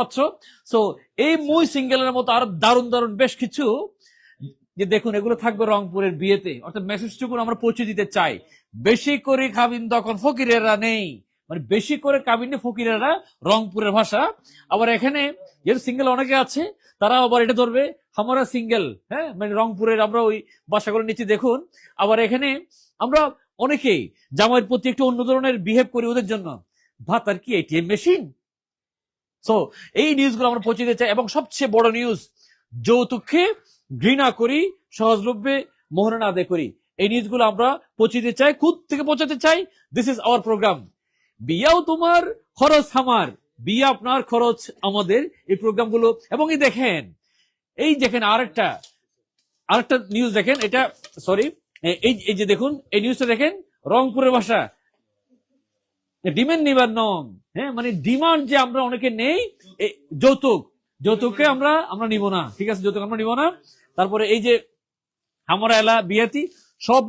পাচ্ছ? সো এই মুই সিঙ্গেলের মতো আর দারুণ দারুণ বেশ কিছু যে দেখুন, এগুলো থাকবে রংপুরের বিয়েতে। অর্থাৎ মেসেজটুকু আমরা পৌঁছে দিতে চাই। বেশি করে খাবিন তখন ফকিরেরা নেই। মানে বেশি করে কাবিনে ফকিরেরা রংপুরের ভাষা। আবার এখানে যেহেতু সিঙ্গেল অনেকে আছে তারা আবার এটা ধরবে, হামারা সিঙ্গেল হ্যাঁ? মানে রংপুরের আমরা ওই ভাষাগুলো নিচ্ছি দেখুন। আবার এখানে আমরা অনেকেই জামাইয়ের প্রতি একটু অন্য ধরনের বিহেভ করি ওদের জন্য। ভাত আর কি এটিএম মেশিন সো এই নিউজগুলো আমরা পৌঁছে দিতে চাই এবং সবচেয়ে বড় নিউজ যৌতুককে ঘৃণা করি, সহজলভ্যে মোহরানা আদায় করি। এই নিউজগুলো আমরা পৌঁছে দিতে চাই, খুদ থেকে পৌঁছাতে চাই। দিস ইজ আওয়ার প্রোগ্রাম বিয়াও তোমার খরচ আমার। বিয়ে আপনার খরচ আমাদের এই প্রোগ্রামগুলো এবং এই দেখেন এই দেখেন আরেকটা আরেকটা নিউজ দেখেন, এটা সরি এই যে দেখুন, এই নিউজটা দেখেন, রংপুরের ভাষা। ডিমান্ড নিবার নন হ্যাঁ মানে ডিমান্ড যে আমরা অনেকে নেই যৌতুক। যৌতুককে আমরা আমরা নিব না। ঠিক আছে, যৌতুক আমরা নিব না। তারপরে এই যে আমরা এলা বিয়াতি, সব